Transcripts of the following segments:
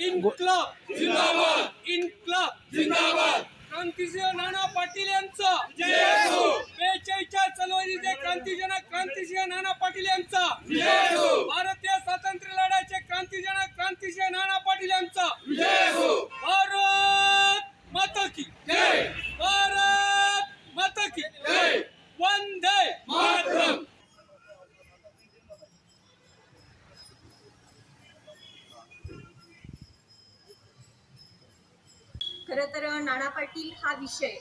इन्क्लब जिंदाबाद. इन्क्लब जिंदाबाद. क्रांतिसिंह नाना पाटील यांचा. बेचाळीसच्या चळवळीचे क्रांतिजनक क्रांतिसिंह नाना पाटील यांचा भारतीय स्वातंत्र्य लढ्याचे क्रांतिजनक क्रांतिसिंह नाना पाटील यांचा भारत माता की भारत माता की वंदे मातरम खरं तर नाना पाटील हा विषय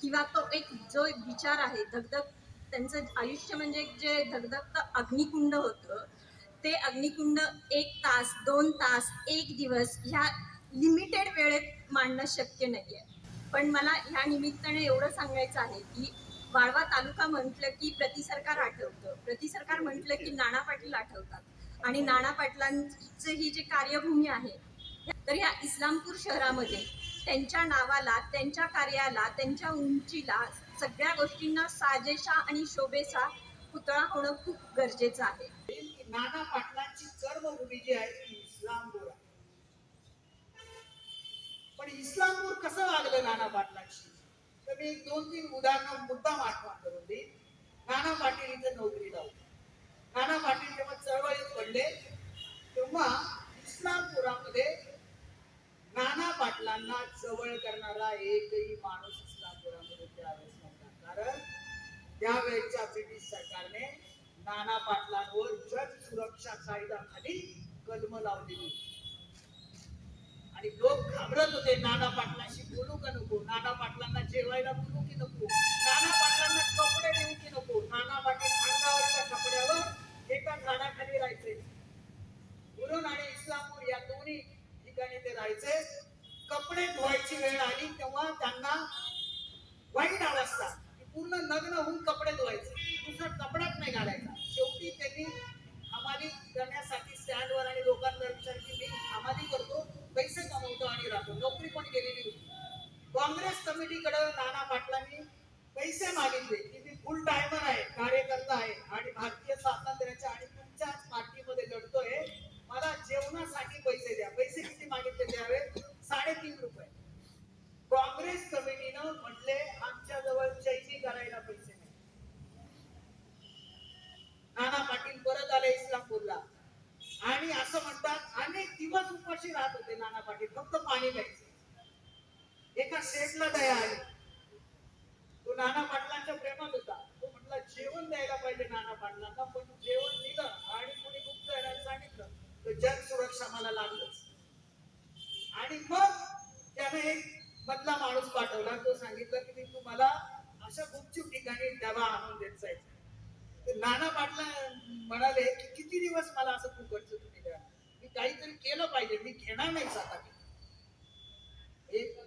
किंवा तो एक जो एक विचार आहे धगधग त्यांचं आयुष्य म्हणजे जे धगधगतं अग्निकुंड होतं ते अग्निकुंड एक तास दोन तास एक दिवस ह्या लिमिटेड वेळेत मांडणं शक्य नाही आहे पण मला ह्या निमित्ताने एवढं सांगायचं आहे की वाळवा तालुका म्हटलं की प्रतिसरकार आठवतं. प्रतिसरकार म्हटलं की नाना पाटील आठवतात. आणि नाना पाटलांचं ही जी कार्यभूमी आहे तर या इस्लामपूर शहरामध्ये त्यांच्या नावाला त्यांच्या कार्याला त्यांच्या उंचीला सगळ्या गोष्टींना साजेशा आणि शोभेचा पुतळा होणं खूप गरजेचं आहे. नाना पाटलांची कर्मभूमी जी आहे ती इस्लामपूर आहे. पण इस्लामपूर कसं वागलं नाना पाटलांशी? तर मी दोन तीन उदाहरणं मुद्दाम आठवण करून देईन. नाना पाटील इथे नोकरीला होते. नाना पाटील जेव्हा चळवळीत पडले तेव्हा इस्लामपुरामध्ये नाना पाटलांना जवळ करणारा एकही माणूस इस्लामपुरामध्ये त्यावेळेस नव्हता. कारण त्यावेळेच्या ब्रिटिश सरकारने नाना पाटलांवर जग सुरक्षा कायदा खाली कलम लावलेली आणि लोक घाबरत होते नाना पाटलांशी बोलू का नको? नाना पाटलांना जेवायला बोलू की नको? नाना पाटलांना कपडे देऊ की नको? नाना पाटील अंगावरच्या कपड्यावर एका झाडाखाली राहायचे. म्हणून आणि इस्लामपूर या दोन्ही ठिकाणी ते राहायचे. कपडे धुवायची वेळ आली तेव्हा त्यांना वाईट अवस्था. की पूर्ण नग्न होऊन कपडे धुवायचे. दुसरा कपडाच नाही घालायचा. शेवटी त्यांनी हमाली करण्यासाठी स्टँडवर आणि लोकांना विचार की मी हमाली करतो पैसे कमवतो आणि राहतो. नोकरी पण गेलेली होती. काँग्रेस कमिटीकडे नाना पाटलांनी पैसे मागितले. की मी फुल टायमर आहे कार्यकर्ता आहे. आणि भारतीय स्वातंत्र्याच्या आणि तुमच्याच पार्टीमध्ये लढतो मला जेवणासाठी पैसे द्या पैसे किती मागितले त्यावे साडेतीन रुपये काँग्रेस कमिटीनं म्हटले आमच्या जवळ चैनी करायला पैसे नाही नाना पाटील परत आले इस्लामपूरला आणि असं म्हणतात अनेक दिवस उपाशी राहत होते नाना पाटील फक्त पाणी प्यायचे एका शेठला दया आली तो नाना पाटलांच्या प्रेमात होता. तो म्हटला जेवण द्यायला पाहिजे नाना पाटलांना पण जेवण दिलं आणि कोणी गुप्त सांगितलं तर जन सुरक्षा मला लागलंच. आणि मग त्याने एक मधला माणूस पाठवला तो सांगितलं की मी तुम्हाला अशा गुपचूप ठिकाणी डबा आणून देत जायचं नाना पाटला म्हणाले की किती दिवस मला असं फुकटचं तुम्ही द्या? मी काहीतरी केलं पाहिजे मी घेणार नाही आता एक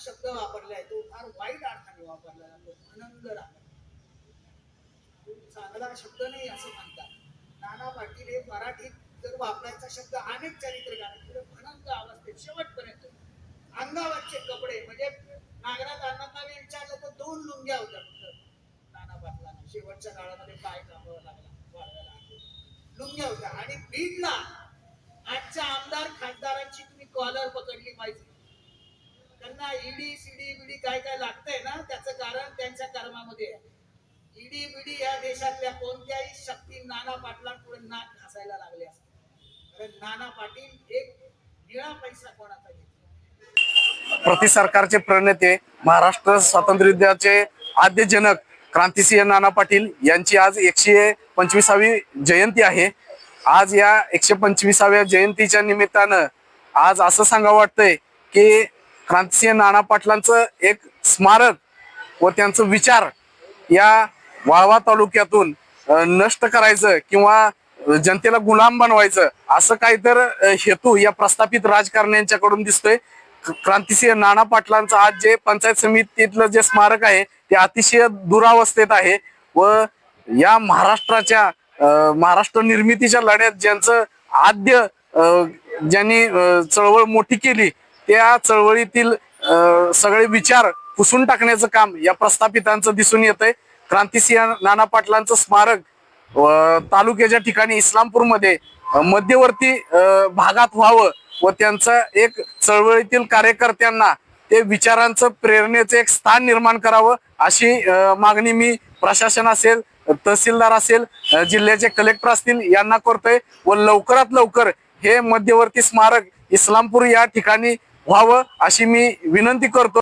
शब्द वापरला आहे तो फार वाईट अर्थाने वापरला जातो. आनंद राहणार चांगला शब्द नाही असं म्हणतात. नाना पाटील हे मराठीत जर वापरायचा शब्द अनेक चरित्र गाणे अवस्थेत शेवटपर्यंत अंगावरचे कपडे म्हणजे नागराज अण्णांना मी विचारलं तर दोन लुंग्या होत्या. फक्त नाना पाटलांना शेवटच्या काळामध्ये पाय कामावं लागला वाढवायला लुंग्या होत्या. आणि बीडला आजच्या आमदार खासदारांची तुम्ही कॉलर पकडली पाहिजे. त्यांना ईडी सीडी बीडी काय काय लागतंय ना त्याचं कारण त्यांच्या कर्मामध्ये आहे. ईडी बीडी या देशातल्या कोणत्याही शक्ती नाना पाटलांपुढे नाक घासायला लागले असते. कारण नाना पाटील एक निळा पैसा कोणाचा घेतो प्रति सरकारचे प्रणेते महाराष्ट्र स्वातंत्र्य दिनाचे आद्य जनक क्रांतिसिंह नाना पाटील यांची आज एकशे पंचवीसावी जयंती आहे. आज या एकशे पंचवीसाव्या जयंतीच्या निमित्तानं आज असं सांगा वाटतंय की क्रांतिसिंह नाना पाटलांचं एक स्मारक व त्यांचं विचार या वाळवा तालुक्यातून नष्ट करायचं किंवा जनतेला गुलाम बनवायचं असं काही तर हेतू या प्रस्थापित राजकारण्यांच्याकडून दिसतोय. क्रांतिसिंह नाना पाटलांचं आज जे पंचायत समितीतलं जे स्मारक आहे ते अतिशय दुरावस्थेत आहे व या महाराष्ट्राच्या महाराष्ट्र निर्मितीच्या लढ्यात ज्यांचं आद्य ज्यांनी चळवळ मोठी केली त्या चळवळीतील सगळे विचार पुसून टाकण्याचं काम या प्रस्थापितांचं दिसून येतंय. क्रांतिसिंह नाना पाटलांचं स्मारक तालुक्याच्या ठिकाणी इस्लामपूरमध्ये मध्यवर्ती भागात व्हावं व त्यांचं एक चळवळीतील कार्यकर्त्यांना ते विचारांचं प्रेरणेचं एक स्थान निर्माण करावं अशी मागणी मी प्रशासन असेल तहसीलदार असेल जिल्ह्याचे कलेक्टर असतील यांना करतोय व लवकरात लवकर हे मध्यवर्ती स्मारक इस्लामपूर या ठिकाणी व्हावं अशी मी विनंती करतो.